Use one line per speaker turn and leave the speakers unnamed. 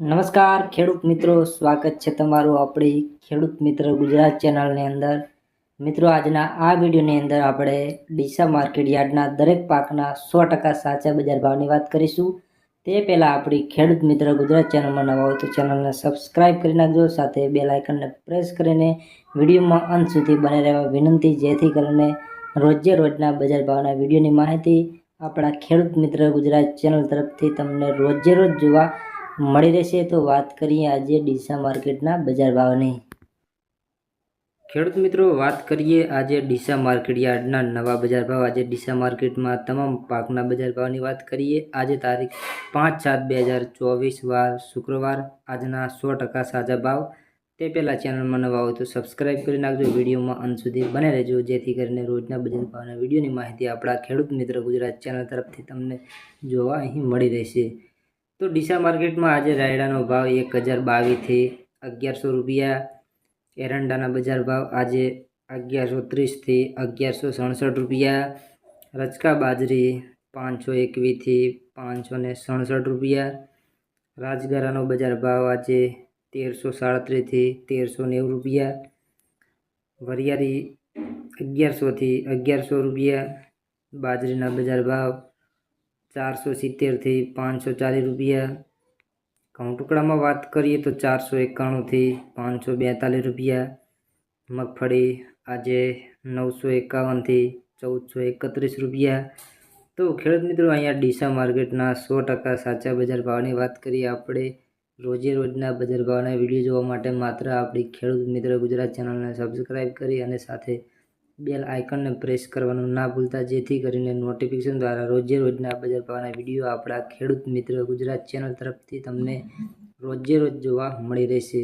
નમસ્કાર, ખેડૂત મિત્રો. સ્વાગત છે તમારું આપણી ખેડૂત મિત્ર ગુજરાત ચેનલની અંદર. મિત્રો, આજના આ વિડીયોની અંદર આપણે ડીસા માર્કેટ યાર્ડના દરેક પાકના સો ટકા સાચા બજાર ભાવની વાત કરીશું. તે પહેલાં આપણી ખેડૂત મિત્ર ગુજરાત ચેનલમાં નવા હોય તો ચેનલને સબસ્ક્રાઈબ કરી નાખજો, સાથે બે લાઇકનને પ્રેસ કરીને વિડીયોમાં અંત સુધી બને રહેવા વિનંતી. જેથી કરીને રોજે રોજના બજાર ભાવના વિડીયોની માહિતી આપણા ખેડૂત મિત્ર ગુજરાત ચેનલ તરફથી તમને રોજે રોજ જોવા મળી રહેશે તો વાત કરીએ આજે ડીસા માર્કેટના બજાર ભાવની. ખેડૂત મિત્રો, વાત કરીએ આજે ડીસા માર્કેટ યાર્ડના નવા બજાર ભાવ. આજે ડીસા માર્કેટમાં તમામ પાકના બજાર ભાવની વાત કરીએ. આજે તારીખ પાંચ સાત બે હજાર ચોવીસ વાર શુક્રવાર. આજના સો ટકા સાજા ભાવ. તે પહેલાં ચેનલમાં નવા હોય તો સબસ્ક્રાઈબ કરી નાખજો. વિડીયોમાં અંત સુધી બને રહેજો. જેથી કરીને રોજના બજાર ભાવના વિડીયોની માહિતી આપણા ખેડૂત મિત્ર ગુજરાત ચેનલ તરફથી તમને જોવા અહીં મળી રહેશે. તો ડીસા માર્કેટમાં આજે રાયડાનો ભાવ એક હજાર બાવીસથી અગિયારસો રૂપિયા. એરંડાના બજાર ભાવ આજે અગિયારસો ત્રીસથી અગિયારસો સડસઠ રૂપિયા. રચકા બાજરી પાંચસો એકવીસથી પાંચસો ને સડસઠ રૂપિયા. રાજગરાનો બજાર ભાવ આજે તેરસો સાડત્રીસથી તેરસો નેવું રૂપિયા. વરિયાળી અગિયારસોથી અગિયારસો રૂપિયા. બાજરીના બજાર ભાવ ચારસો સિત્તેરથી પાંચસો ચાલીસ રૂપિયા. ઘઉં ટુકડામાં વાત કરીએ તો ચારસો એકાણુંથી પાંચસો બેતાલીસ રૂપિયા. મગફળી આજે નવસો એકાવનથી ચૌદસો એકત્રીસ રૂપિયા. તો ખેડૂત મિત્રો, અહીંયા ડીસા માર્કેટના સો ટકા સાચા બજાર ભાવની વાત કરીએ આપણે. રોજે રોજના બજાર ભાવના વીડિયો જોવા માટે માત્ર આપણી ખેડૂત મિત્ર ગુજરાત ચેનલને સબસ્ક્રાઈબ કરી અને સાથે બેલ આઇકનને પ્રેસ કરવાનું ના ભૂલતા, જેથી કરીને નોટિફિકેશન દ્વારા રોજે રોજના બજાર ભાવના વીડિયો આપણા ખેડૂત મિત્ર ગુજરાત ચેનલ તરફથી તમને રોજે રોજ જોવા મળી રહેશે.